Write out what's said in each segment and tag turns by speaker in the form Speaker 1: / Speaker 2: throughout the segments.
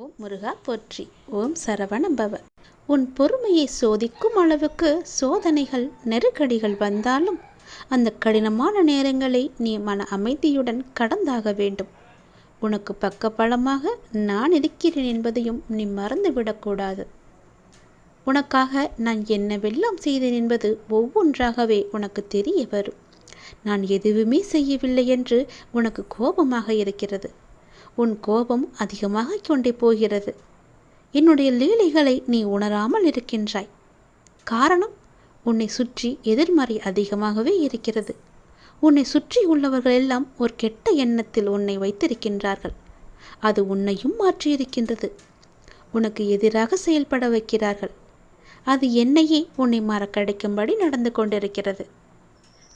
Speaker 1: ஓம் முருகா போற்றி. ஓம் சரவண பவ உன் பொறுமையை சோதிக்கும் அளவுக்கு சோதனைகள் நெருக்கடிகள் வந்தாலும் அந்த கடினமான நேரங்களை நீ மன அமைதியுடன் கடந்தாக வேண்டும். உனக்கு பக்கபலமாக நான் இருக்கிறேன் என்பதையும் நீ மறந்துவிடக்கூடாது உனக்காக நான் என்னவெல்லாம் செய்தேன் என்பது ஒவ்வொன்றாகவே உனக்கு தெரிய வரும். நான் எதுவுமே செய்யவில்லை என்று உனக்கு கோபமாக இருக்கிறது. உன் கோபம் அதிகமாக கொண்டே போகிறது. என்னுடைய லீலைகளை நீ உணராமல் இருக்கின்றாய். காரணம் உன்னை சுற்றி எதிர்மறை அதிகமாகவே இருக்கிறது. உன்னை சுற்றி உள்ளவர்கள் எல்லாம் ஒரு கெட்ட எண்ணத்தில் உன்னை வைத்திருக்கின்றார்கள். அது உன்னையும் மாற்றியிருக்கின்றது. உனக்கு எதிராக செயல்பட வைக்கிறார்கள். அது என்னையே உன்னை மறக்கடைக்கும்படி நடந்து கொண்டிருக்கிறது.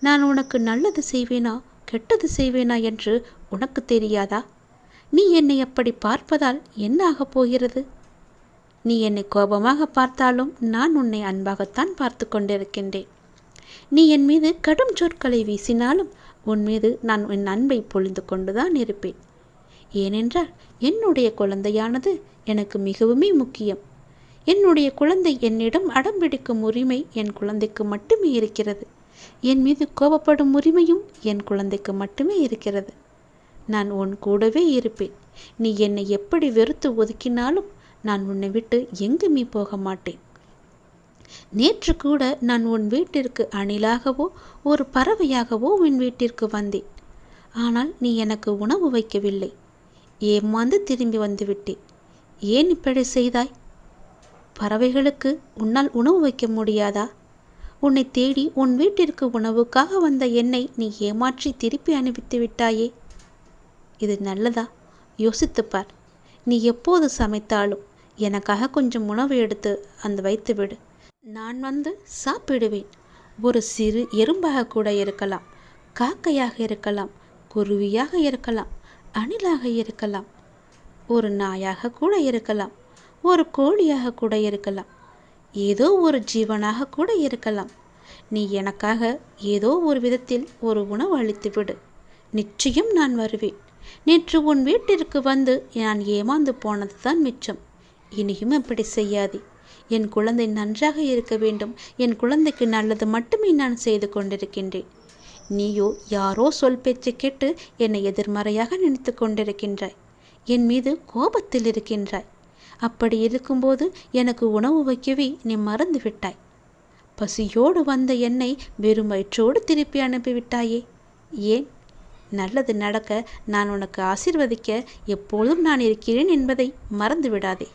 Speaker 1: நான் உனக்கு நல்லது செய்வேனா கெட்டது செய்வேனா என்று உனக்கு தெரியாதா? நீ என்னை அப்படி பார்ப்பதால் என்ன ஆகப் போகிறது? நீ என்னை கோபமாக பார்த்தாலும் நான் உன்னை அன்பாகத்தான் பார்த்து கொண்டிருக்கின்றேன். நீ என் மீது கடும் சொற்களை வீசினாலும் உன் மீது நான் என் அன்பை பொழிந்து கொண்டுதான் இருப்பேன். ஏனென்றால் என்னுடைய குழந்தையானது எனக்கு மிகவுமே முக்கியம். என்னுடைய குழந்தை என்னிடம் அடம்பிடிக்கும் உரிமை என் குழந்தைக்கு மட்டுமே இருக்கிறது. என் மீது கோபப்படும் உரிமையும் என் குழந்தைக்கு மட்டுமே இருக்கிறது. நான் உன் கூடவே இருப்பேன். நீ என்னை எப்படி வெறுத்து ஒதுக்கினாலும் நான் உன்னை விட்டு எங்குமே போக மாட்டேன். நேற்று கூட நான் உன் வீட்டிற்கு அணிலாகவோ ஒரு பறவையாகவோ உன் வீட்டிற்கு வந்தேன். ஆனால் நீ எனக்கு உணவு வைக்கவில்லை. ஏமாந்து திரும்பி வந்துவிட்டேன். ஏன் இப்படி செய்தாய்? பறவைகளுக்கு உன்னால் உணவு வைக்க முடியாதா? உன்னை தேடி உன் வீட்டிற்கு உணவுக்காக வந்த என்னை நீ ஏமாற்றி திருப்பி அனுப்பித்து விட்டாயே. இது நல்லதா? யோசித்துப்பார். நீ எப்போது சமைத்தாலும் எனக்காக கொஞ்சம் உணவு எடுத்து அந்த வைத்து விடு. நான் வந்து சாப்பிடுவேன். ஒரு சிறு எறும்பாக கூட இருக்கலாம். காக்கையாக இருக்கலாம். குருவியாக இருக்கலாம். அணிலாக இருக்கலாம். ஒரு நாயாக கூட இருக்கலாம். ஒரு கோழியாக கூட இருக்கலாம். ஏதோ ஒரு ஜீவனாக கூட இருக்கலாம். நீ எனக்காக ஏதோ ஒரு விதத்தில் ஒரு உணவு அளித்து விடு. நிச்சயம் நான் வருவேன். நேற்று உன் வீட்டிற்கு வந்து நான் ஏமாந்து போனது தான் மிச்சம். இனியும் அப்படி செய்யாதே. என் குழந்தை நன்றாக இருக்க வேண்டும். என் குழந்தைக்கு நல்லது மட்டுமே நான் செய்து கொண்டிருக்கின்றேன். நீயோ யாரோ சொல் பேச்சு கேட்டு என்னை எதிர்மறையாக நினைத்து கொண்டிருக்கின்றாய். என் மீது கோபத்தில் இருக்கின்றாய். அப்படி இருக்கும்போது எனக்கு உணவு வைக்கவே நீ மறந்து விட்டாய். பசியோடு வந்த என்னை வெறும் வயிற்றோடு திருப்பி அனுப்பிவிட்டாயே. ஏன்? நல்லது நடக்க நான் உனக்கு ஆசிர்வதிக்க எப்பொழுதும் நான் இருக்கிறேன் என்பதை மறந்து விடாதே